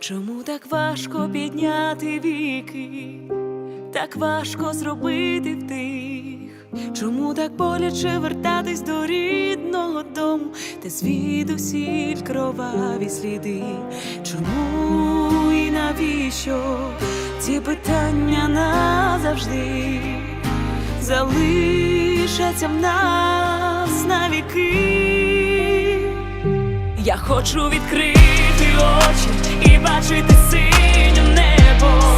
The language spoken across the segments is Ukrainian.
Чому так важко підняти віки, так важко зробити вдих? Чому так боляче вертатись до рідного дому, де звідусіль кроваві сліди? Чому і навіщо ці питання назавжди залишаться в нас навіки? Я хочу відкрити очі і бачити синє небо.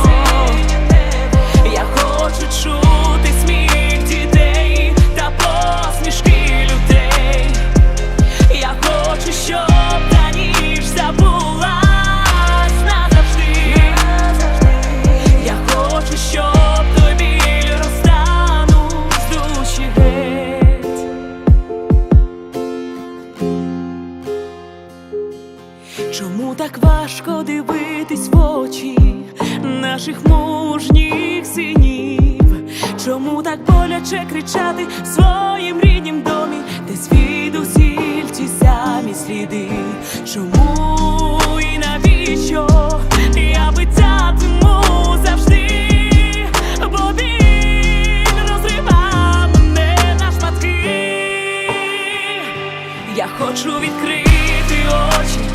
Чому так важко дивитись в очі наших мужніх синів? Чому так боляче кричати в своїм ріднім домі, де звідусіль ті самі сліди? Чому і навіщо я питатиму завжди? Бо біль розривав мене на шматки. Я хочу відкрити очі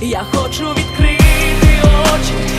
Я хочу відкрити очі